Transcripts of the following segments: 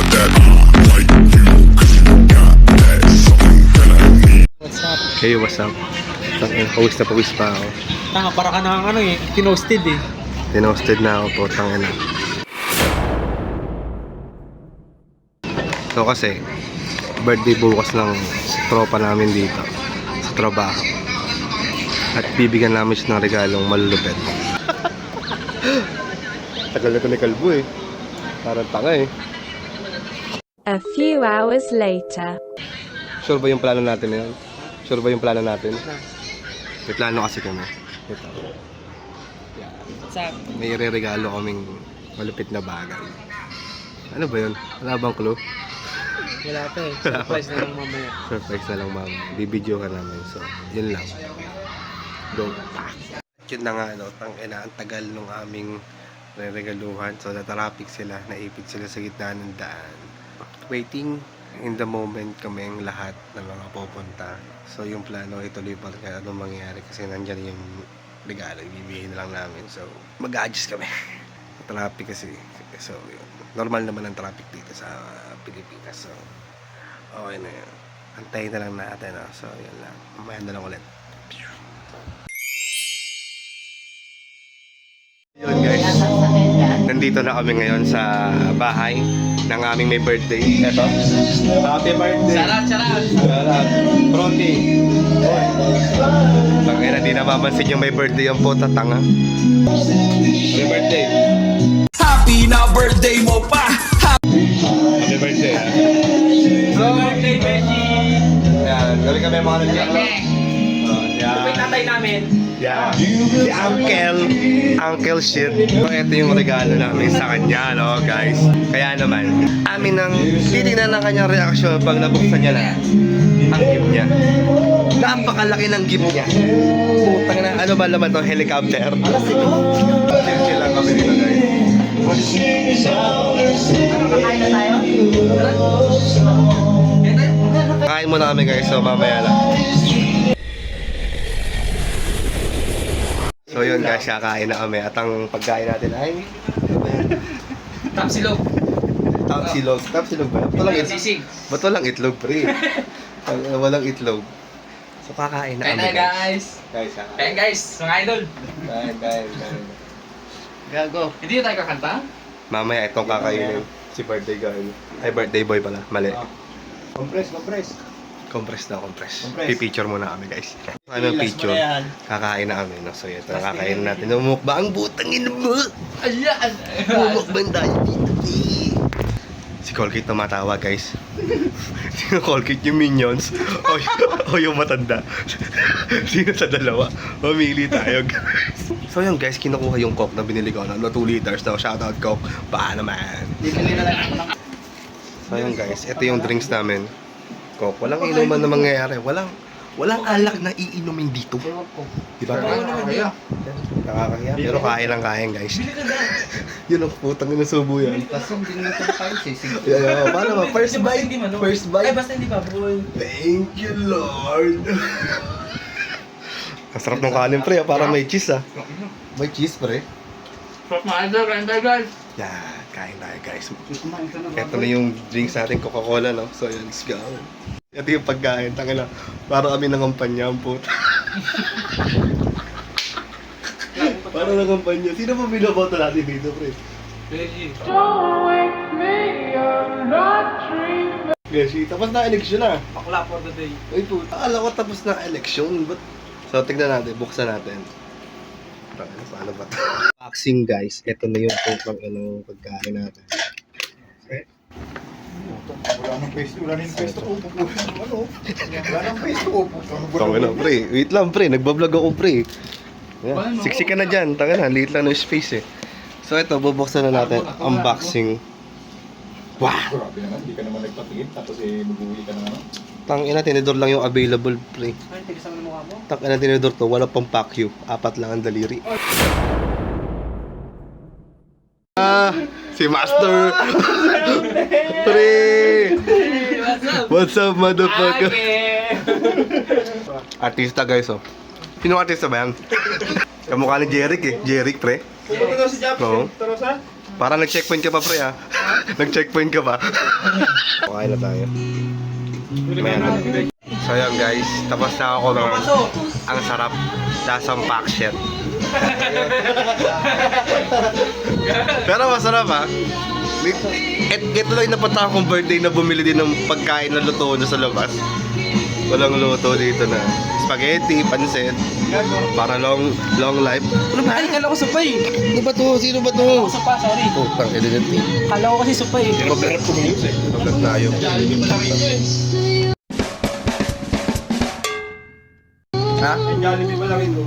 got that like you, cause you got that something that I need. What's up? Hey, what's up? Tangin, pawis na pawis pa ako. Tanga, para ka na ano eh, tinosted eh. Tinosted na ako po, tangin na. So kasi, birthday bukas ng tropa namin dito sa trabaho. At bibigyan namin siya ng regalong malulupet. Tagal na ito ni Kalbo eh. Parang tanga eh. A few hours later. Sure ba yung plano natin yun? Sure ba yung plano natin? May plano kasi kami. Ito. What's up? May re-regalo kaming malupit na bagay. Ano ba yun? Wala bang clue? Wala pa eh. Surprise na lang mamaya. Surprise na lang ma'am. Bibidyo ka namin. So, yun lang. Go. Yun na nga, no? Tangina, ang tagal nung aming re-regaluhan. So, natarapik sila. Naipit sila sa gitna ng daan. Waiting in the moment kami ang lahat ng mga pupunta. So, yung plano, ituloy pa rin anong mangyayari kasi nandyan yung regalo. Ibibigay na lang namin. So, mag-adjust kami. traffic kasi. So, yun. Normal naman ang traffic dito sa Pilipinas. So, okay na yun. Antayin na lang natin. No? So, yun lang. Mamaya na lang ulit. Nandito na kami ngayon sa bahay ng aming may birthday. Eto. Happy birthday! Charot, charot! Sarap. Pronti. Tangina, di namamansin yung may birthday yung puta tanga. Happy birthday. Happy na birthday mo pa Happy birthday. ha? Birthday, Becky! Yan, galing kami mga nandiyan. no? Oh, yan. tatay namin. Yeah. Si Uncle, Uncle shit. So, ito yung regalo namin sa kanya, no, guys. Kaya naman, amin nang titignan ng kanyang reaksyon pag nabuksan niya na ang gift niya. Napakalaki ng gift niya. Putang na, ano ba naman to? Helicopter? Chill-chill lang kami dito, guys. Kain muna kami guys, so mamaya lang. Yun guys, kakain na kami at ang pagkain natin ay Tapsilog. tapsilog. Tapsilog ba? Ba't walang itlog? Ba't walang itlog, pre? Ang- walang itlog. So kakain na Kain kami na guys. Guys, kakain. Kain guys, mga idol. Kain, kain, kain. Gago. Hindi tayo kakanta? Mamaya itong kakainin. Si birthday guy. Ay, birthday boy pala. Mali. Compress, compress. Compress na, compress. Compress. Pipicture muna kami guys. Ano yung picture? Kakain na kami, no? So, ito na kakain natin. Umukbang butang ina mo! Ayan! Umukbang tayo dito, eh. Si Colgate tumatawa, guys. Sino Colgate yung minions? o, y- o yung matanda? Sino sa dalawa? Mamili tayo, guys. So yun guys, kinukuha yung Coke na binili ko. No? 2 liters daw. Shoutout Coke. Baka naman. So yun guys, ito yung drinks namin. Coke. Walang inuman na mangyayari. Walang walang alak na iinumin dito. Di ba? Nakakahiya. Pero kain lang kain guys. yun ang putang ina subo yan. Tapos yung dinito tayo, sisig. Yeah, yeah. Paano ba? First bite. First Ay, bite. basta hindi pa, boy. Thank you, Lord. Ang sarap ng kanin, pre. ah. Parang may cheese, ah. May cheese, pre. Sarap mga idol, kain tayo guys. Yan, kain tayo, guys. Ito na yung drinks natin, Coca-Cola, no? So, yun, let's go. Ito yung pagkain, tanga na. Para kami ng kampanya, ang puta. Para ng kampanya. Sino ba binoboto natin dito, pre? Becky. Gashi, tapos na eleksyon na. Pakla for the day. Uy, puta, akala ko tapos na eleksyon. Ba't? So, tignan natin, buksan natin. Paano, paano ba ito? Boxing, guys. Ito na yung putang ano, pagkain natin. Wala nang pesto, wala nang pesto ko. Ano? Wala nang pesto ko. Tanga na, pre. Wait lang, pre. Nagbablog ako, pre. Yeah. Siksi ka na dyan. Tanga na, liit lang ng space eh. So, ito, bubuksan na natin. Unboxing. Wow! Grabe naman, hindi ka naman nagpatingin. Tapos eh, mag-uwi ka na ano. Tangina, tinidor lang yung available, pre. Ay, tigas ang mukha mo. Tangina, tinidor to. Wala pang pack you. Apat lang ang daliri. Ah! Si Master! pre! What's up? What's up, motherfucker? Ake! Artista, guys, oh. Sino artista ba yan? Kamukha ni Jeric eh. Jeric, pre. Daw si Japs. Oo. Tarosa? Para nag-checkpoint ka pa, pre, ah. nag-checkpoint ka ba? okay na tayo. May ano. So, yun, guys. Tapos na ako ng... Ang sarap. Lasang pakshit. Pero masarap, ah. Et, ito lang yung napunta akong birthday na bumili din ng pagkain na luto na sa labas. Walang luto dito na spaghetti, pansit, para long long life. Ano ba? Ay, kala ko supay. Ano ba to? Sino ba to? Supa, sorry. Oh, tang ina natin. Kala ko kasi supay. Magarap ko minus eh. Pagkat tayo. Ha? Jollibee ba lang ito?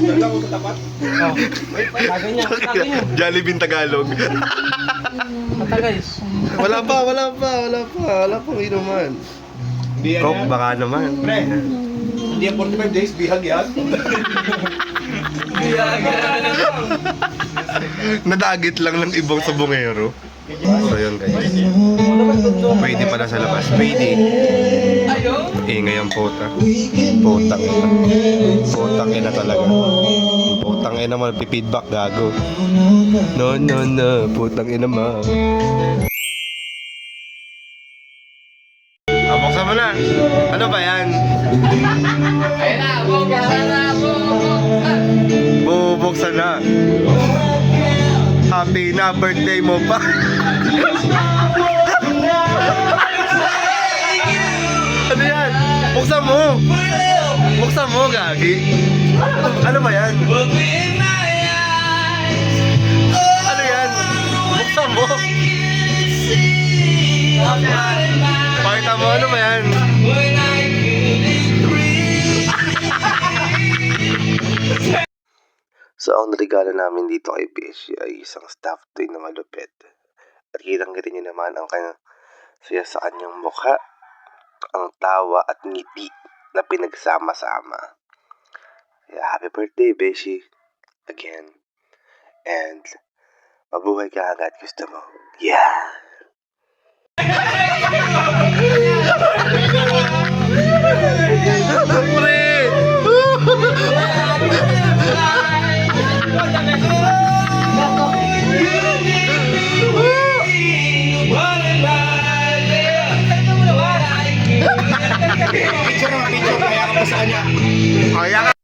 Dala ko sa tapat. Lagay niya. Lagay niya. Jollibee Tagalog. Matagal. wala pa, wala pa, wala pa. Wala pang inuman. Yan Coke, yan. baka naman. Pre, hindi yan 45 days, bihag yan. Nadagit lang ng ibang sabongero. So yun guys. Pwede pala sa labas. Pwede. Ayaw. Ingay ang puta. Putang ina. Putang ina talaga. Putang ina mo, pipidback gago. No, no, no. Putang ina mo. Ano ba yan? Ayun na, buksan na, buksan. Bubuksan na. Happy na birthday mo pa. ano yan? Buksan mo. Buksan mo, Gagi. Ano ba yan? Ano yan? Buksan mo. Pakita mo, ano ba yan? So, ang regalo namin dito kay Beshi ay isang stuffed toy na malupit. At kitang-kita niyo naman ang kanyang saya sa kanyang mukha, ang tawa at ngiti na pinagsama-sama. Kaya happy birthday, Beshi. Again. And, mabuhay ka agad gusto mo. Yeah! Picture ng picture,